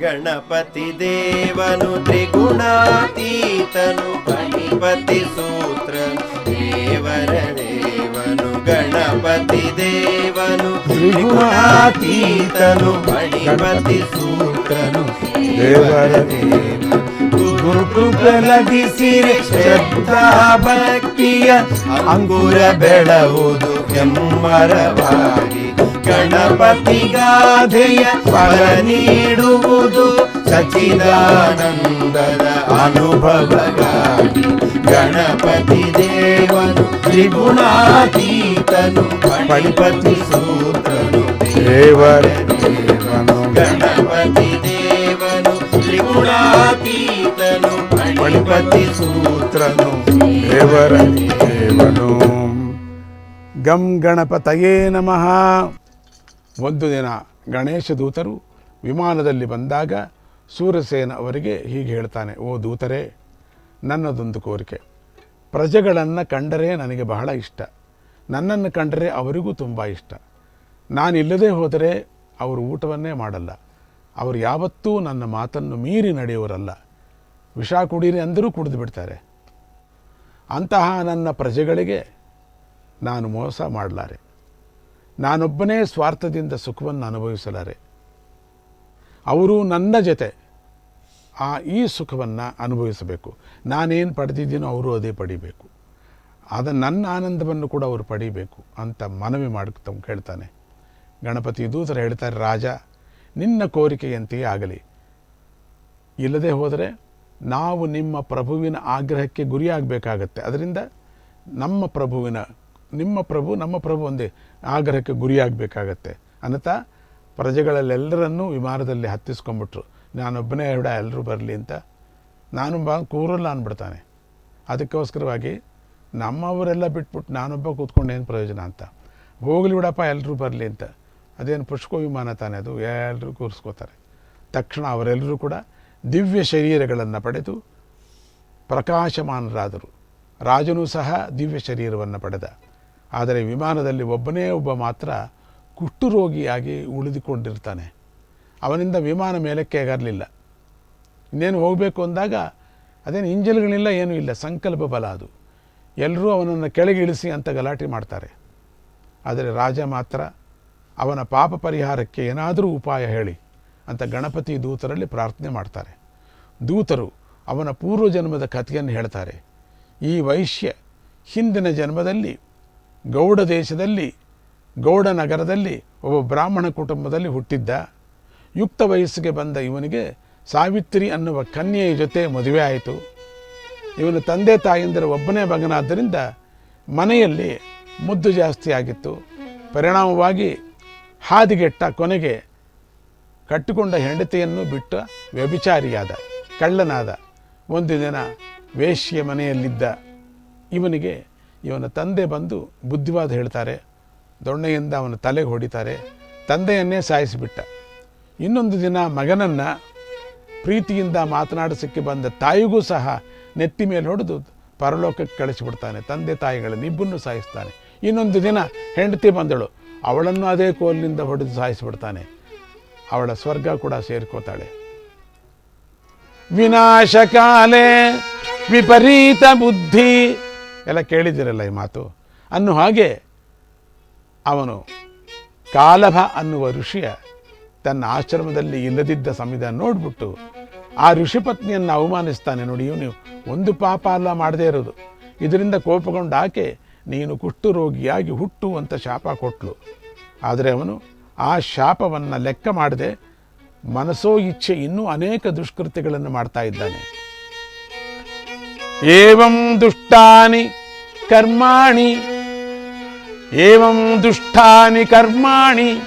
ಗಣಪತಿ ದೇವನು ತ್ರಿಗುಣಾತೀತನು, ಗಣಪತಿ ಸೂತ್ರ ದೇವರ ದೇವನು, ಗಣಪತಿ ದೇವನು ತ್ರಿಗುಣಾತೀತನು, ಗಣಪತಿ ಸೂತ್ರನು ದೇವರ ದೇವನು. ಗುರುತು ಶ್ರದ್ಧಾ ಭಕ್ತಿಯ ಅಂಗುರ ಬೆಳವುದು ಹೆಮ್ಮರವಾಗಿ ಗಣಪತಿಗಾಧೆಯ ಫಲ ನೀಡುವುದು ಸಚಿದಾನಂದದ ಅನುಭವಗಾಗಿ ಗಣಪತಿ ದೇವನು ತ್ರಿಗುಣಾತೀತನು ಗಣಪತಿ ಸೂತ್ರನು ದೇವರ ದೇವನು ಗಣಪತಿ ದೇವನು ತ್ರಿಗುಣಾತೀತನು ಗಣಪತಿ ಸೂತ್ರನು ದೇವರ ದೇವನು ಗಂ ಗಣಪತಯೇ ನಮಃ ಒಂದು ದಿನ ಗಣೇಶ ದೂತರು ವಿಮಾನದಲ್ಲಿ ಬಂದಾಗ ಸೂರ್ಯಸೇನ ಅವರಿಗೆ ಹೀಗೆ ಹೇಳ್ತಾನೆ, ಓ ದೂತರೇ, ನನ್ನದೊಂದು ಕೋರಿಕೆ. ಪ್ರಜೆಗಳನ್ನು ಕಂಡರೆ ನನಗೆ ಬಹಳ ಇಷ್ಟ. ನನ್ನನ್ನು ಕಂಡರೆ ಅವರಿಗೂ ತುಂಬ ಇಷ್ಟ. ನಾನಿಲ್ಲದೆ ಹೋದರೆ ಅವರು ಊಟವನ್ನೇ ಮಾಡಲ್ಲ. ಅವರು ಯಾವತ್ತೂ ನನ್ನ ಮಾತನ್ನು ಮೀರಿ ನಡೆಯುವರಲ್ಲ. ವಿಷ ಕುಡೀರಿ ಅಂದರೂ ಕುಡಿದು ಬಿಡ್ತಾರೆ. ಅಂತಹ ನನ್ನ ಪ್ರಜೆಗಳಿಗೆ ನಾನು ಮೋಸ ಮಾಡಲಾರೆ. ನಾನೊಬ್ಬನೇ ಸ್ವಾರ್ಥದಿಂದ ಸುಖವನ್ನು ಅನುಭವಿಸಲಾರೆ. ಅವರು ನನ್ನ ಜೊತೆ ಆ ಈ ಸುಖವನ್ನು ಅನುಭವಿಸಬೇಕು. ನಾನೇನು ಪಡೆದಿದ್ದೀನೋ ಅವರು ಅದೇ ಪಡಿಬೇಕು. ಆದ ನನ್ನ ಆನಂದವನ್ನು ಕೂಡ ಅವರು ಪಡಿಬೇಕು ಅಂತ ಮನವಿ ಮಾಡ್ತಾ ಕೇಳ್ತಾನೆ. ಗಣಪತಿ ದೂತರ ಹೇಳ್ತಾರೆ, ರಾಜ, ನಿನ್ನ ಕೋರಿಕೆಯಂತೆಯೇ ಆಗಲಿ. ಇಲ್ಲದೆ ಹೋದರೆ ನಾವು ನಿಮ್ಮ ಪ್ರಭುವಿನ ಆಗ್ರಹಕ್ಕೆ ಗುರಿಯಾಗಬೇಕಾಗತ್ತೆ. ಅದರಿಂದ ನಮ್ಮ ಪ್ರಭುವಿನ ನಿಮ್ಮ ಪ್ರಭು ನಮ್ಮ ಪ್ರಭು ಒಂದೇ ಆಗ್ರಹಕ್ಕೆ ಗುರಿಯಾಗಬೇಕಾಗತ್ತೆ. ಅನ್ನತಾ ಪ್ರಜೆಗಳಲ್ಲೆಲ್ಲರನ್ನೂ ವಿಮಾನದಲ್ಲಿ ಹತ್ತಿಸ್ಕೊಂಡ್ಬಿಟ್ರು. ನಾನೊಬ್ಬನೇ ಎರಡ ಎಲ್ಲರೂ ಬರಲಿ ಅಂತ. ನಾನು ಬಾ, ಕೂರಲ್ಲ ಅಂದ್ಬಿಡ್ತಾನೆ. ಅದಕ್ಕೋಸ್ಕರವಾಗಿ ನಮ್ಮವರೆಲ್ಲ ಬಿಟ್ಬಿಟ್ಟು ನಾನೊಬ್ಬ ಕೂತ್ಕೊಂಡು ಏನು ಪ್ರಯೋಜನ ಅಂತ. ಹೋಗಲಿ ಬಿಡಪ್ಪ ಎಲ್ಲರೂ ಬರಲಿ ಅಂತ. ಅದೇನು ಪುಷ್ಕೋ ವಿಮಾನ ತಾನೆ ಅದು? ಎಲ್ಲರೂ ಕೂರಿಸ್ಕೋತಾರೆ. ತಕ್ಷಣ ಅವರೆಲ್ಲರೂ ಕೂಡ ದಿವ್ಯ ಶರೀರಗಳನ್ನು ಪಡೆದು ಪ್ರಕಾಶಮಾನರಾದರು. ರಾಜನೂ ಸಹ ದಿವ್ಯ ಶರೀರವನ್ನು ಪಡೆದ. ಆದರೆ ವಿಮಾನದಲ್ಲಿ ಒಬ್ಬನೇ ಒಬ್ಬ ಮಾತ್ರ ಕುಷ್ಠರೋಗಿಯಾಗಿ ಉಳಿದುಕೊಂಡಿರ್ತಾನೆ. ಅವನಿಂದ ವಿಮಾನ ಮೇಲಕ್ಕೆ ಆಗಲಿಲ್ಲ ಇನ್ನೇನು ಹೋಗಬೇಕು ಅಂದಾಗ ಅದೇನು ಇಂಜಲ್ಗಳಿಲ್ಲ ಏನೂ ಇಲ್ಲ, ಸಂಕಲ್ಪ ಬಲ ಅದು. ಎಲ್ಲರೂ ಅವನನ್ನು ಕೆಳಗೆ ಇಳಿಸಿ ಅಂತ ಗಲಾಟೆ ಮಾಡ್ತಾರೆ. ಆದರೆ ರಾಜ ಮಾತ್ರ, ಅವನ ಪಾಪ ಪರಿಹಾರಕ್ಕೆ ಏನಾದರೂ ಉಪಾಯ ಹೇಳಿ ಅಂತ ಗಣಪತಿ ದೂತರಲ್ಲಿ ಪ್ರಾರ್ಥನೆ ಮಾಡ್ತಾರೆ. ದೂತರು ಅವನ ಪೂರ್ವ ಜನ್ಮದ ಕಥೆಯನ್ನು ಹೇಳ್ತಾರೆ. ಈ ವೈಶ್ಯ ಹಿಂದಿನ ಜನ್ಮದಲ್ಲಿ ಗೌಡ ದೇಶದಲ್ಲಿ, ಗೌಡ ನಗರದಲ್ಲಿ ಒಬ್ಬ ಬ್ರಾಹ್ಮಣ ಕುಟುಂಬದಲ್ಲಿ ಹುಟ್ಟಿದ್ದ, ಯುಕ್ತ ವಯಸ್ಸಿಗೆ ಬಂದ ಇವನಿಗೆ ಸಾವಿತ್ರಿ ಅನ್ನುವ ಕನ್ಯೆಯ ಜೊತೆ ಮದುವೆ ಆಯಿತು. ಇವನ ತಂದೆ ತಾಯಂದಿರ ಒಬ್ಬನೇ ಮಗನಾದ್ದರಿಂದ ಮನೆಯಲ್ಲಿ ಮುದ್ದು ಜಾಸ್ತಿ ಆಗಿತ್ತು. ಪರಿಣಾಮವಾಗಿ ಹಾದಿಗೆಟ್ಟ ಕೊನೆಗೆ ಕಟ್ಟಿಕೊಂಡ ಹೆಂಡತಿಯನ್ನು ಬಿಟ್ಟ ವ್ಯಭಿಚಾರಿಯಾದ, ಕಳ್ಳನಾದ, ಒಂದು ದಿನ ವೇಶ್ಯ ಮನೆಯಲ್ಲಿದ್ದ ಇವನಿಗೆ ಇವನ ತಂದೆ ಬಂದು ಬುದ್ಧಿವಾದ ಹೇಳ್ತಾರೆ, ದೊಣ್ಣೆಯಿಂದ ಅವನ ತಲೆಗೆ ಹೊಡಿತಾರೆ, ತಂದೆಯನ್ನೇ ಸಾಯಿಸಿಬಿಟ್ಟ. ಇನ್ನೊಂದು ದಿನ ಮಗನನ್ನು ಪ್ರೀತಿಯಿಂದ ಮಾತನಾಡಿಸಕ್ಕೆ ಬಂದ ತಾಯಿಗೂ ಸಹ ನೆತ್ತಿ ಮೇಲೆ ಹೊಡೆದು ಪರಲೋಕಕ್ಕೆ ಕಳಿಸಿಬಿಡ್ತಾನೆ. ತಂದೆ ತಾಯಿಗಳನ್ನು ಇಬ್ಬನ್ನು ಸಾಯಿಸ್ತಾನೆ. ಇನ್ನೊಂದು ದಿನ ಹೆಂಡತಿ ಬಂದಳು, ಅವಳನ್ನು ಅದೇ ಕೋಲಿನಿಂದ ಹೊಡೆದು ಸಾಯಿಸಿಬಿಡ್ತಾನೆ. ಅವಳ ಸ್ವರ್ಗ ಕೂಡ ಸೇರ್ಕೋತಾಳೆ. ವಿನಾಶಕಾಲೆ ವಿಪರೀತ ಬುದ್ಧಿ ಎಲ್ಲ ಕೇಳಿದಿರಲ್ಲ ಈ ಮಾತು? ಅನ್ನು ಹಾಗೆ ಅವನು ಕಾಲಭ ಅನ್ನುವ ಋಷಿಯ ತನ್ನ ಆಶ್ರಮದಲ್ಲಿ ಇಲ್ಲದಿದ್ದ ಸಂವಿಧಾನ ನೋಡ್ಬಿಟ್ಟು, ಆ ಋಷಿ ಪತ್ನಿಯನ್ನು ಅವಮಾನಿಸ್ತಾನೆ ನೋಡಿ, ಇವನು ಒಂದು ಪಾಪ ಅಲ್ಲ ಮಾಡದೇ ಇರೋದು. ಇದರಿಂದ ಕೋಪಗೊಂಡು ಆಕೆ, ನೀನು ಕುಷ್ಟು ರೋಗಿಯಾಗಿ ಹುಟ್ಟು ಅಂತ ಶಾಪ ಕೊಟ್ಲು. ಆದರೆ ಅವನು ಆ ಶಾಪವನ್ನು ಲೆಕ್ಕ ಮಾಡದೆ, ಮನಸೋ ಇಚ್ಛೆ ಇನ್ನೂ ಅನೇಕ ದುಷ್ಕೃತ್ಯಗಳನ್ನು ಮಾಡ್ತಾ ಇದ್ದಾನೆ. ఏవం దుష్టాని కర్మాణి ఏవం దుష్టాని కర్మాణి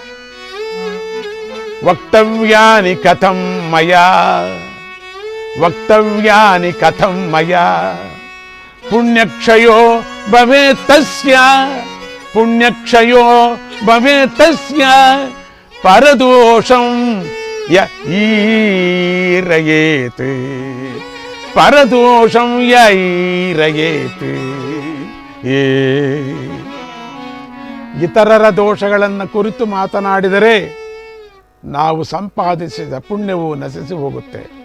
వక్తవ్యాని కథం మయా వక్తవ్యాని కథం మయా. పుణ్యక్షయో భవేత్తస్య పుణ్యక్షయో భవేత్తస్య పరదోషం ఈరయేత్. ಪರದೋಷಂ ಈರಯೇತ್ ಏ. ಇತರರ ದೋಷಗಳನ್ನು ಕುರಿತು ಮಾತನಾಡಿದರೆ ನಾವು ಸಂಪಾದಿಸಿದ ಪುಣ್ಯವು ನಶಿಸಿ ಹೋಗುತ್ತೆ.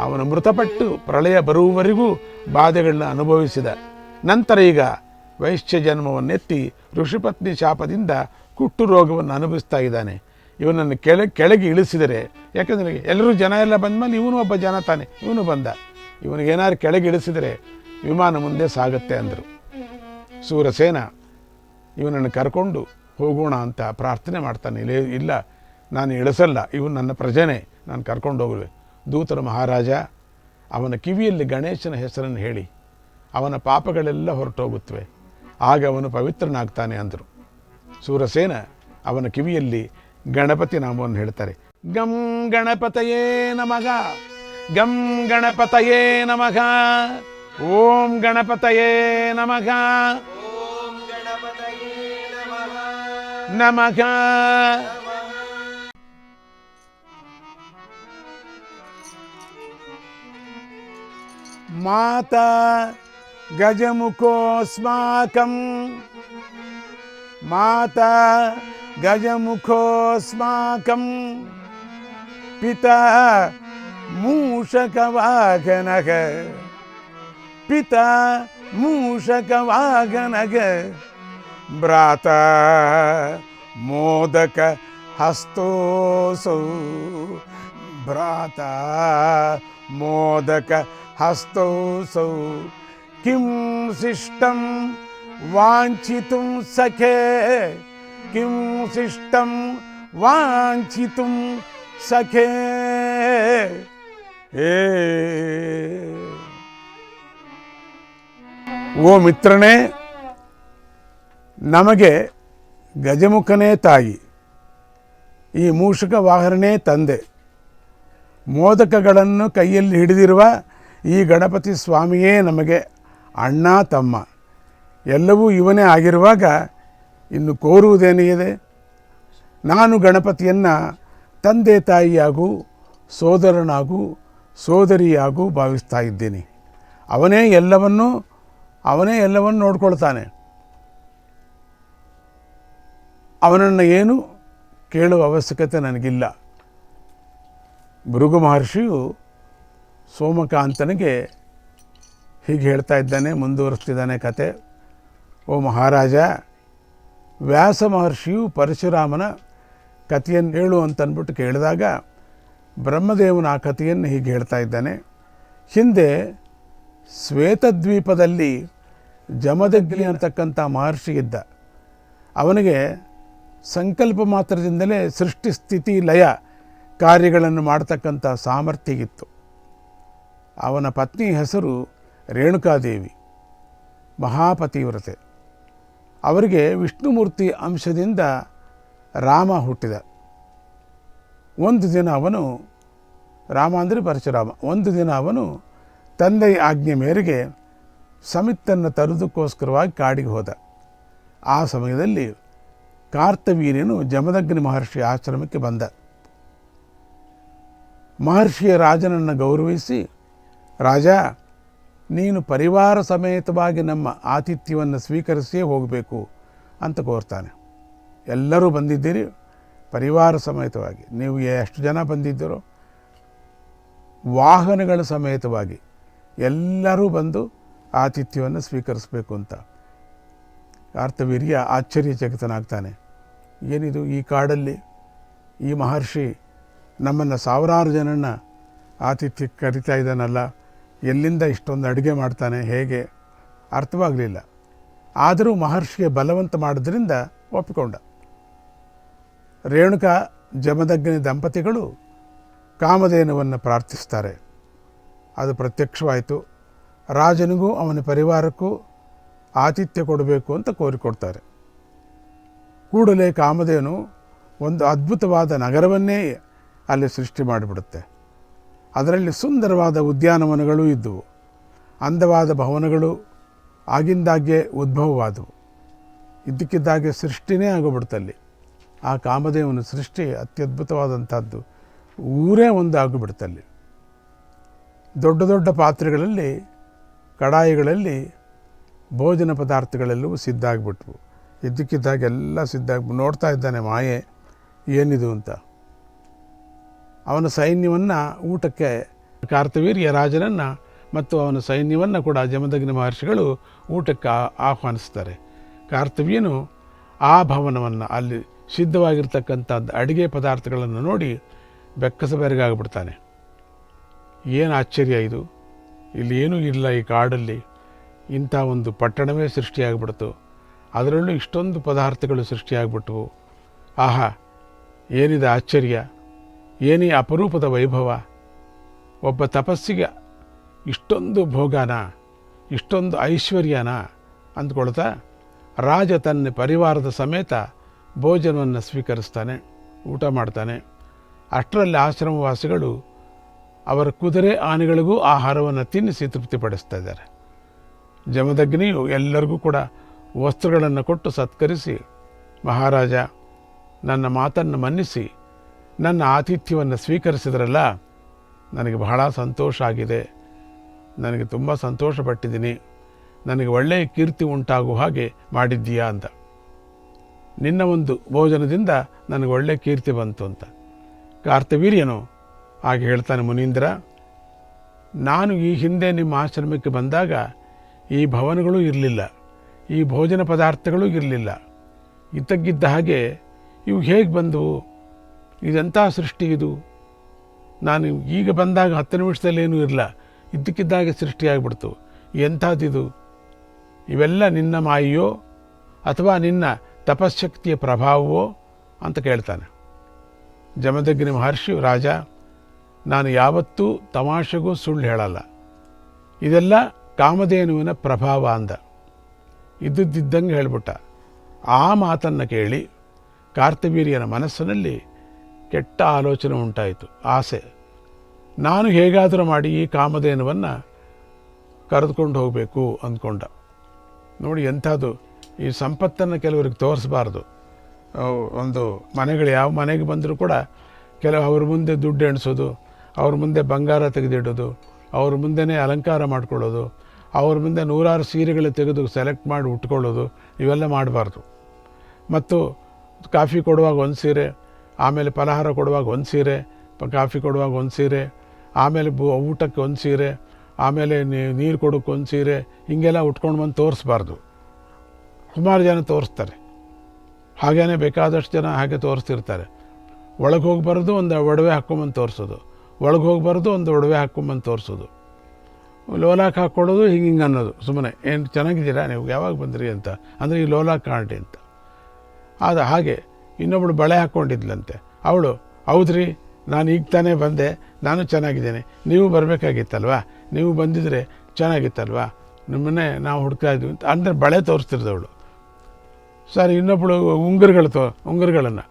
ಅವನು ಮೃತಪಟ್ಟು ಪ್ರಳಯ ಬರುವವರೆಗೂ ಬಾಧೆಗಳನ್ನ ಅನುಭವಿಸಿದ. ನಂತರ ಈಗ ವೈಶ್ಯ ಜನ್ಮವನ್ನೆತ್ತಿ ಋಷಿಪತ್ನಿ ಶಾಪದಿಂದ ಕುಟ್ಟು ರೋಗವನ್ನು ಅನುಭವಿಸ್ತಾ ಇದ್ದಾನೆ. ಇವನನ್ನು ಕೆಳಗೆ ಕೆಳಗೆ ಇಳಿಸಿದರೆ, ಯಾಕಂದರೆ ಎಲ್ಲರೂ ಜನ ಎಲ್ಲ ಬಂದಮೇಲೆ ಇವನು ಒಬ್ಬ ಜನ ತಾನೆ, ಇವನು ಬಂದ. ಇವನಿಗೇನಾದ್ರು ಕೆಳಗೆ ಇಳಿಸಿದರೆ ವಿಮಾನ ಮುಂದೆ ಸಾಗುತ್ತೆ ಅಂದರು. ಸೂರಸೇನ ಇವನನ್ನು ಕರ್ಕೊಂಡು ಹೋಗೋಣ ಅಂತ ಪ್ರಾರ್ಥನೆ ಮಾಡ್ತಾನೆ. ಇಲ್ಲೇ, ಇಲ್ಲ, ನಾನು ಇಳಿಸಲ್ಲ, ಇವನು ನನ್ನ ಪ್ರಜೆನೇ, ನಾನು ಕರ್ಕೊಂಡು ಹೋಗುವೆ ದೂತರ, ಮಹಾರಾಜ, ಅವನ ಕಿವಿಯಲ್ಲಿ ಗಣೇಶನ ಹೆಸರನ್ನು ಹೇಳಿ. ಅವನ ಪಾಪಗಳೆಲ್ಲ ಹೊರಟೋಗುತ್ತವೆ. ಆಗ ಅವನು ಪವಿತ್ರನಾಗ್ತಾನೆ ಅಂದರು. ಸೂರಸೇನ ಅವನ ಕಿವಿಯಲ್ಲಿ ಗಣಪತಿ ನಾಮವನ್ನು ಹೇಳ್ತಾರೆ. ಗಂ ಗಣಪತಯೇ ನಮಗ ಗಂ ಗಣಪತಯೇ ನಮಗ ಓಂ ಗಣಪತಯೇ ನಮಗ ನಮಗ ಮಾತಾ ಗಜಮುಖೋಸ್ಮಾಕಂ. ಮಾತಾ गजमुखोऽस्माकं पिता मूषकवासौ भ्राता मोदकहस्तोऽसौ। भ्राता मोदकहस्तोऽसौ। किं शिष्टं वाञ्छितुं सखे? ಕಿಂ ಶಿಷ್ಟಂ ವಾಂಛಿತುಂ ಸಖೇ ಏ ಓ ಮಿತ್ರನೇ, ನಮಗೆ ಗಜಮುಖನೇ ತಾಯಿ, ಈ ಮೂಷಕ ವಾಹನನೇ ತಂದೆ. ಮೋದಕಗಳನ್ನು ಕೈಯಲ್ಲಿ ಹಿಡಿದಿರುವ ಈ ಗಣಪತಿ ಸ್ವಾಮಿಯೇ ನಮಗೆ ಅಣ್ಣ ತಮ್ಮ. ಎಲ್ಲವೂ ಇವನೇ ಆಗಿರುವಾಗ ಇನ್ನು ಕೋರುವುದೇನಿದೆ? ನಾನು ಗಣಪತಿಯನ್ನು ತಂದೆ ತಾಯಿಯಾಗೂ ಸೋದರನಾಗೂ ಸೋದರಿಯಾಗೂ ಭಾವಿಸ್ತಾ ಇದ್ದೀನಿ. ಅವನೇ ಎಲ್ಲವನ್ನೂ, ಅವನೇ ಎಲ್ಲವನ್ನು ನೋಡ್ಕೊಳ್ತಾನೆ. ಅವನನ್ನು ಏನು ಕೇಳುವ ಅವಶ್ಯಕತೆ ನನಗಿಲ್ಲ. ಭೃಗು ಮಹರ್ಷಿಯು ಸೋಮಕಾಂತನಿಗೆ ಹೀಗೆ ಹೇಳ್ತಾ ಇದ್ದಾನೆ, ಮುಂದುವರಿಸ್ತಿದ್ದಾನೆ ಕತೆ. ಓ ಮಹಾರಾಜ ವ್ಯಾಸ ಮಹರ್ಷಿಯು ಪರಶುರಾಮನ ಕಥೆಯನ್ನು ಹೇಳು ಅಂತನ್ಬಿಟ್ಟು ಕೇಳಿದಾಗ ಬ್ರಹ್ಮದೇವನ ಆ ಕಥೆಯನ್ನು ಹೀಗೆ ಹೇಳ್ತಾ ಇದ್ದಾನೆ. ಹಿಂದೆ ಶ್ವೇತದ್ವೀಪದಲ್ಲಿ ಜಮದಗ್ನಿ ಅಂತಕ್ಕಂಥ ಮಹರ್ಷಿ ಇದ್ದ. ಅವನಿಗೆ ಸಂಕಲ್ಪ ಮಾತ್ರದಿಂದಲೇ ಸೃಷ್ಟಿ ಸ್ಥಿತಿ ಲಯ ಕಾರ್ಯಗಳನ್ನು ಮಾಡ್ತಕ್ಕಂಥ ಸಾಮರ್ಥ್ಯ ಇತ್ತು. ಅವನ ಪತ್ನಿ ಹೆಸರು ರೇಣುಕಾದೇವಿ, ಮಹಾಪತಿವ್ರತೆ. ಅವರಿಗೆ ವಿಷ್ಣುಮೂರ್ತಿ ಅಂಶದಿಂದ ರಾಮ ಹುಟ್ಟಿದ. ಒಂದು ದಿನ ಅವನು ರಾಮ ಅಂದರೆ ಪರಶುರಾಮ. ಒಂದು ದಿನ ಅವನು ತಂದೆಯ ಆಜ್ಞೆ ಮೇರೆಗೆ ಸಮಿತ್ತನ್ನು ತರುವುದಕ್ಕೋಸ್ಕರವಾಗಿ ಕಾಡಿಗೆ ಹೋದ. ಆ ಸಮಯದಲ್ಲಿ ಕಾರ್ತವೀರ್ಯನು ಜಮದಗ್ನಿ ಮಹರ್ಷಿ ಆಶ್ರಮಕ್ಕೆ ಬಂದ. ಮಹರ್ಷಿಯ ರಾಜನನ್ನು ಗೌರವಿಸಿ, ರಾಜ ನೀನು ಪರಿವಾರ ಸಮೇತವಾಗಿ ನಮ್ಮ ಆತಿಥ್ಯವನ್ನು ಸ್ವೀಕರಿಸಿಯೇ ಹೋಗಬೇಕು ಅಂತ ಕೋರ್ತಾನೆ. ಎಲ್ಲರೂ ಬಂದಿದ್ದೀರಿ, ಪರಿವಾರ ಸಮೇತವಾಗಿ. ನೀವು ಎಷ್ಟು ಜನ ಬಂದಿದ್ದೀರೋ, ವಾಹನಗಳ ಸಮೇತವಾಗಿ ಎಲ್ಲರೂ ಬಂದು ಆತಿಥ್ಯವನ್ನು ಸ್ವೀಕರಿಸಬೇಕು ಅಂತ. ಕಾರ್ತವೀರ್ಯ ಆಶ್ಚರ್ಯಚಕಿತನಾಗ್ತಾನೆ. ಏನಿದು ಈ ಕಾಡಲ್ಲಿ ಈ ಮಹರ್ಷಿ ನಮ್ಮನ್ನು ಸಾವಿರಾರು ಜನನ ಆತಿಥ್ಯಕ್ಕೆ ಕರಿತಾ ಇದ್ದಾನಲ್ಲ ಎಲ್ಲಿಂದ ಇಷ್ಟೊಂದು ಅಡುಗೆ ಮಾಡ್ತಾನೆ ಹೇಗೆ ಅರ್ಥವಾಗಲಿಲ್ಲ. ಆದರೂ ಮಹರ್ಷಿಗೆ ಬಲವಂತ ಮಾಡೋದ್ರಿಂದ ಒಪ್ಪಿಕೊಂಡ. ರೇಣುಕಾ ಜಮದಗ್ನಿ ದಂಪತಿಗಳು ಕಾಮಧೇನುವನ್ನು ಪ್ರಾರ್ಥಿಸ್ತಾರೆ. ಅದು ಪ್ರತ್ಯಕ್ಷವಾಯಿತು. ರಾಜನಿಗೂ ಅವನ ಪರಿವಾರಕ್ಕೂ ಆತಿಥ್ಯ ಕೊಡಬೇಕು ಅಂತ ಕೋರಿಕೊಡ್ತಾರೆ. ಕೂಡಲೇ ಕಾಮಧೇನು ಒಂದು ಅದ್ಭುತವಾದ ನಗರವನ್ನೇ ಅಲ್ಲಿ ಸೃಷ್ಟಿ ಮಾಡಿಬಿಡುತ್ತೆ. ಅದರಲ್ಲಿ ಸುಂದರವಾದ ಉದ್ಯಾನವನಗಳು ಇದ್ದವು. ಅಂದವಾದ ಭವನಗಳು ಆಗಿಂದಾಗ್ಗೆ ಉದ್ಭವವಾದವು. ಇದ್ದಕ್ಕಿದ್ದಾಗೆ ಸೃಷ್ಟಿನೇ ಆಗಿಬಿಡ್ತಲ್ಲಿ ಆ ಕಾಮದೇವನ ಸೃಷ್ಟಿ ಅತ್ಯದ್ಭುತವಾದಂಥದ್ದು. ಊರೇ ಒಂದು ಆಗಿಬಿಡ್ತಲ್ಲಿ ದೊಡ್ಡ ದೊಡ್ಡ ಪಾತ್ರೆಗಳಲ್ಲಿ, ಕಡಾಯಿಗಳಲ್ಲಿ ಭೋಜನ ಪದಾರ್ಥಗಳೆಲ್ಲವೂ ಸಿದ್ಧ ಆಗಿಬಿಟ್ವು ಇದ್ದಕ್ಕಿದ್ದಾಗೆಲ್ಲ ಸಿದ್ಧ ನೋಡ್ತಾ ಇದ್ದಾನೆ ಮಾಯೆ. ಏನಿದು ಅಂತ? ಅವನ ಸೈನ್ಯವನ್ನು ಊಟಕ್ಕೆ ಕಾರ್ತವೀರ್ಯ ರಾಜನನ್ನು ಮತ್ತು ಅವನ ಸೈನ್ಯವನ್ನು ಕೂಡ ಜಮದಗ್ನಿ ಮಹರ್ಷಿಗಳು ಊಟಕ್ಕೆ ಆಹ್ವಾನಿಸ್ತಾರೆ. ಕಾರ್ತವ್ಯನು ಆ ಭವನವನ್ನು ಅಲ್ಲಿ ಸಿದ್ಧವಾಗಿರ್ತಕ್ಕಂಥ ಅಡುಗೆ ಪದಾರ್ಥಗಳನ್ನು ನೋಡಿ ಬೆಕ್ಕಸ ಬೆರಗಾಗ್ಬಿಡ್ತಾನೆ ಏನು ಆಶ್ಚರ್ಯ ಇದು? ಇಲ್ಲಿ ಏನೂ ಇಲ್ಲ ಈ ಕಾಡಲ್ಲಿ. ಇಂಥ ಒಂದು ಪಟ್ಟಣವೇ ಸೃಷ್ಟಿಯಾಗ್ಬಿಡ್ತು. ಅದರಲ್ಲೂ ಇಷ್ಟೊಂದು ಪದಾರ್ಥಗಳು ಸೃಷ್ಟಿಯಾಗ್ಬಿಟ್ವು. ಆಹಾ, ಏನಿದೆ ಆಶ್ಚರ್ಯ? ಏನೇ ಅಪರೂಪದ ವೈಭವ, ಒಬ್ಬ ತಪಸ್ಸಿಗೆ ಇಷ್ಟೊಂದು ಭೋಗಾನ, ಇಷ್ಟೊಂದು ಐಶ್ವರ್ಯನ ಅಂದ್ಕೊಳ್ತಾ ರಾಜ ತನ್ನ ಪರಿವಾರದ ಸಮೇತ ಭೋಜನವನ್ನು ಸ್ವೀಕರಿಸ್ತಾನೆ, ಊಟ ಮಾಡ್ತಾನೆ. ಅಷ್ಟರಲ್ಲಿ ಆಶ್ರಮವಾಸಿಗಳು ಅವರ ಕುದುರೆ ಆನೆಗಳಿಗೂ ಆಹಾರವನ್ನು ತಿನ್ನಿಸಿ ತೃಪ್ತಿಪಡಿಸ್ತಾ ಇದ್ದಾರೆ. ಜಮದಗ್ನಿಯು ಎಲ್ಲರಿಗೂ ಕೂಡ ವಸ್ತ್ರಗಳನ್ನು ಕೊಟ್ಟು ಸತ್ಕರಿಸಿ, ಮಹಾರಾಜ, ನನ್ನ ಮಾತನ್ನು ಮನ್ನಿಸಿ ನನ್ನ ಆತಿಥ್ಯವನ್ನು ಸ್ವೀಕರಿಸಿದ್ರಲ್ಲ, ನನಗೆ ಬಹಳ ಸಂತೋಷ ಆಗಿದೆ. ನನಗೆ ತುಂಬ ಸಂತೋಷಪಟ್ಟಿದ್ದೀನಿ. ನನಗೆ ಒಳ್ಳೆಯ ಕೀರ್ತಿ ಉಂಟಾಗುವ ಹಾಗೆ ಮಾಡಿದ್ದೀಯಾ ಅಂತ. ನಿನ್ನ ಒಂದು ಭೋಜನದಿಂದ ನನಗೆ ಒಳ್ಳೆಯ ಕೀರ್ತಿ ಬಂತು ಅಂತ. ಕಾರ್ತವೀರ್ಯನು ಹಾಗೆ ಹೇಳ್ತಾನೆ, ಮುನೀಂದ್ರ, ನಾನು ಈ ಹಿಂದೆ ನಿಮ್ಮ ಆಶ್ರಮಕ್ಕೆ ಬಂದಾಗ ಈ ಭವನಗಳು ಇರಲಿಲ್ಲ, ಈ ಭೋಜನ ಪದಾರ್ಥಗಳು ಇರಲಿಲ್ಲ. ಇದ್ದಕ್ಕಿದ್ದ ಹಾಗೆ ಇವು ಹೇಗೆ ಬಂದವು? ಇದೆಂಥ ಸೃಷ್ಟಿ ಇದು? ನಾನು ಈಗ ಬಂದಾಗ ಹತ್ತು ನಿಮಿಷದಲ್ಲಿ ಏನೂ ಇರಲ್ಲ ಇದ್ದಕ್ಕಿದ್ದಾಗೆ ಸೃಷ್ಟಿಯಾಗ್ಬಿಡ್ತು ಎಂಥದ್ದಿದು ಇವೆಲ್ಲ ನಿನ್ನ ಮಾಯೆಯೋ ಅಥವಾ ನಿನ್ನ ತಪಶಕ್ತಿಯ ಪ್ರಭಾವವೋ ಅಂತ ಕೇಳ್ತಾನೆ. ಜಮದಗ್ನಿ ಮಹರ್ಷಿ, ರಾಜ, ನಾನು ಯಾವತ್ತೂ ತಮಾಷೆಗೂ ಸುಳ್ಳು ಹೇಳಲ್ಲ. ಇದೆಲ್ಲ ಕಾಮಧೇನುವಿನ ಪ್ರಭಾವ ಅಂದ. ಇದ್ದುದ್ದಿದ್ದಂಗೆ ಹೇಳ್ಬಿಟ್ಟ. ಆ ಮಾತನ್ನು ಕೇಳಿ ಕಾರ್ತವೀರ್ಯನ ಮನಸ್ಸಿನಲ್ಲಿ ಕೆಟ್ಟ ಆಲೋಚನೆ ಉಂಟಾಯಿತು, ಆಸೆ. ನಾನು ಹೇಗಾದರೂ ಮಾಡಿ ಈ ಕಾಮಧೇನುವನ್ನು ಕರೆದುಕೊಂಡು ಹೋಗಬೇಕು ಅಂದ್ಕೊಂಡ. ನೋಡಿ ಎಂಥದ್ದು ಈ ಸಂಪತ್ತನ್ನು ಕೆಲವರಿಗೆ ತೋರಿಸಬಾರ್ದು. ಒಂದು ಮನೆಗಳು ಯಾವ ಮನೆಗೆ ಬಂದರೂ ಕೂಡ ಕೆಲವು ಅವ್ರ ಮುಂದೆ ದುಡ್ಡು ಎಣಿಸೋದು, ಅವ್ರ ಮುಂದೆ ಬಂಗಾರ ತೆಗೆದಿಡೋದು, ಅವ್ರ ಮುಂದೆನೇ ಅಲಂಕಾರ ಮಾಡ್ಕೊಳ್ಳೋದು, ಅವ್ರ ಮುಂದೆ ನೂರಾರು ಸೀರೆಗಳು ತೆಗೆದು ಸೆಲೆಕ್ಟ್ ಮಾಡಿ ಉಟ್ಕೊಳ್ಳೋದು, ಇವೆಲ್ಲ ಮಾಡಬಾರ್ದು. ಮತ್ತು ಕಾಫಿ ಕೊಡುವಾಗ ಒಂದು ಸೀರೆ ಆಮೇಲೆ ಫಲಹಾರ ಕೊಡುವಾಗ ಒಂದು ಸೀರೆ, ಕಾಫಿ ಕೊಡುವಾಗ ಒಂದು ಸೀರೆ, ಆಮೇಲೆ ಊಟಕ್ಕೆ ಒಂದು ಸೀರೆ, ಆಮೇಲೆ ನೀರು ಕೊಡೋಕ್ಕೆ ಒಂದು ಸೀರೆ, ಹೀಗೆಲ್ಲ ಉಟ್ಕೊಂಡು ಬಂದು ತೋರಿಸ್ಬಾರ್ದು. ಸುಮಾರು ಜನ ತೋರಿಸ್ತಾರೆ. ಹಾಗೇನೆ ಬೇಕಾದಷ್ಟು ಜನ ಹಾಗೆ ತೋರಿಸ್ತಿರ್ತಾರೆ. ಒಳಗೆ ಹೋಗಿ ಬರೋದು ಒಂದು ಒಡವೆ ಹಾಕ್ಕೊಂಬಂದು ತೋರಿಸೋದು. ಒಳಗೆ ಹೋಗಿ ಬರೋದು ಒಂದು ಒಡವೆ ಹಾಕ್ಕೊಂಬಂದು ತೋರಿಸೋದು. ಲೋಲಾಕ್ ಹಾಕ್ಕೊಡೋದು ಹಿಂಗೆ ಹಿಂಗೆ ಅನ್ನೋದು. ಸುಮ್ಮನೆ ಏನು ಚೆನ್ನಾಗಿದ್ದೀರಾ ನೀವು? ಯಾವಾಗ ಬಂದ್ರಿ ಅಂತ. ಅಂದರೆ ಈ ಲೋಲಾಕ್ ಕಾಣಿ ಅಂತ. ಅದು ಹಾಗೆ ಇನ್ನೊಬ್ಬಳು ಬಳೆ ಹಾಕ್ಕೊಂಡಿದ್ಲಂತೆ ಅವಳು, ಹೌದ್ರಿ, ನಾನು ಈಗ ತಾನೇ ಬಂದೆ, ನಾನು ಚೆನ್ನಾಗಿದ್ದೇನೆ. ನೀವು ಬರಬೇಕಾಗಿತ್ತಲ್ವಾ? ನೀವು ಬಂದಿದ್ರೆ ಚೆನ್ನಾಗಿತ್ತಲ್ವಾ? ನಿಮ್ಮನ್ನೇ ನಾವು ಹುಡ್ತಾ ಇದ್ವಿ ಅಂತ ಅಂದರೆ ಬಳೆ ತೋರಿಸ್ತಿರ್ದವಳು ಸರ್ ಇನ್ನೊಬ್ಬಳು ಉಂಗುರುಗಳು ತೋ, ಉಂಗುರುಗಳನ್ನು.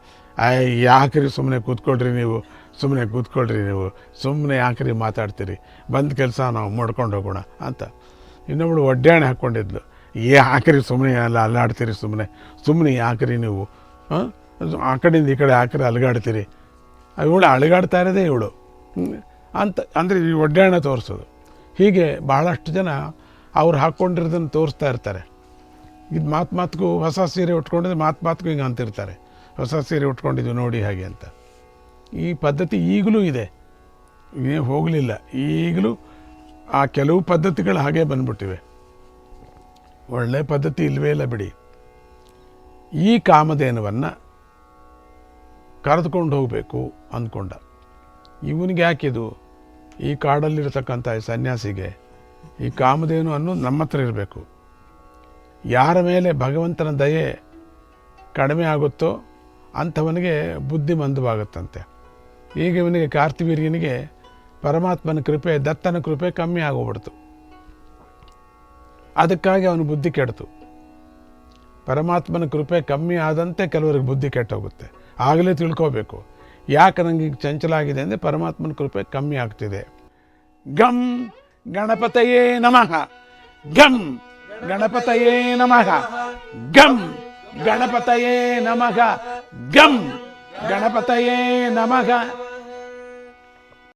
ಯಾಕ್ರಿ ಸುಮ್ಮನೆ ಕೂತ್ಕೊಳ್ರಿ ನೀವು ಸುಮ್ಮನೆ ಕೂತ್ಕೊಳ್ರಿ ನೀವು ಸುಮ್ಮನೆ ಯಾಕ್ರಿ ಮಾತಾಡ್ತೀರಿ? ಬಂದ ಕೆಲಸ ನಾವು ಮಾಡ್ಕೊಂಡು ಹೋಗೋಣ, ಅಂತ. ಇನ್ನೊಬ್ಳು ಒಡ್ಡಾಣೆ ಹಾಕ್ಕೊಂಡಿದ್ಲು ಏ ಹಾಕ್ರಿ ಸುಮ್ಮನೆ ಅಲ್ಲ ಅಲ್ಲಾಡ್ತೀರಿ ಸುಮ್ಮನೆ ಸುಮ್ಮನೆ ಯಾಕ್ರಿ ನೀವು? ಹಾಂ? ಆ ಕಡೆಯಿಂದ ಈ ಕಡೆ ಹಾಕ್ರಿ ಅಲುಗಾಡ್ತೀರಿ. ಇವಳು ಅಲುಗಾಡ್ತಾ ಇರೋದೇ ಇವಳು. ಅಂತ, ಅಂದರೆ ಈ ಒಡ್ಡಾಣ ತೋರಿಸೋದು. ಹೀಗೆ ಭಾಳಷ್ಟು ಜನ ಅವ್ರು ಹಾಕ್ಕೊಂಡಿರೋದನ್ನು ತೋರಿಸ್ತಾ ಇರ್ತಾರೆ. ಇದು ಮಾತು ಮಾತುಗೂ ಹೊಸ ಸೀರೆ ಉಟ್ಕೊಂಡಿದ್ದು ಮಾತು ಮಾತುಗೂ ಹಿಂಗೆ ಅಂತಿರ್ತಾರೆ. ಹೊಸ ಸೀರೆ ಉಟ್ಕೊಂಡಿದ್ದು ನೋಡಿ ಹಾಗೆ ಅಂತ. ಈ ಪದ್ಧತಿ ಈಗಲೂ ಇದೆ. ಇದೇ ಹೋಗಲಿಲ್ಲ. ಈಗಲೂ ಆ ಕೆಲವು ಪದ್ಧತಿಗಳು ಹಾಗೆ ಬಂದ್ಬಿಟ್ಟಿವೆ. ಒಳ್ಳೆ ಪದ್ಧತಿ ಇಲ್ಲವೇ ಇಲ್ಲ ಬಿಡಿ. ಈ ಕಾಮಧೇನುವನ್ನು ಕರೆದುಕೊಂಡು ಹೋಗಬೇಕು ಅಂದ್ಕೊಂಡ. ಇವನಿಗೆ ಯಾಕಿದು ಈ ಕಾಡಲ್ಲಿರತಕ್ಕಂಥ ಈ ಸನ್ಯಾಸಿಗೆ ಈ ಕಾಮಧೇನು ಅನ್ನೋದು ನಮ್ಮ ಹತ್ರ ಇರಬೇಕು. ಯಾರ ಮೇಲೆ ಭಗವಂತನ ದಯೆ ಕಡಿಮೆ ಆಗುತ್ತೋ ಅಂಥವನಿಗೆ ಬುದ್ಧಿ ಮಂದವಾಗುತ್ತಂತೆ. ಈಗ ಇವನಿಗೆ ಕಾರ್ತಿವೀರ್ಯನಿಗೆ ಪರಮಾತ್ಮನ ಕೃಪೆ, ದತ್ತನ ಕೃಪೆ ಕಮ್ಮಿ ಆಗೋಗ್ಬಿಡ್ತು. ಅದಕ್ಕಾಗಿ ಅವನು ಬುದ್ಧಿ ಕೆಡ್ತು. ಪರಮಾತ್ಮನ ಕೃಪೆ ಕಮ್ಮಿ ಆದಂತೆ ಕೆಲವರಿಗೆ ಬುದ್ಧಿ ಕೆಟ್ಟೋಗುತ್ತೆ. ಆಗಲೇ ತಿಳ್ಕೋಬೇಕು. ಯಾಕೆ ನನಗೆ ಈಗ ಚಂಚಲ ಆಗಿದೆ ಅಂದರೆ ಪರಮಾತ್ಮನ ಕೃಪೆ ಕಮ್ಮಿ ಆಗ್ತಿದೆ. ಗಂ ಗಣಪತಯೇ ನಮಃ. ಗಂ ಗಣಪತಯೇ ನಮಃ. ಗಂ ಗಣಪತಯೇ ನಮಃ. ಗಂ ಗಣಪತಯೇ ನಮಃ.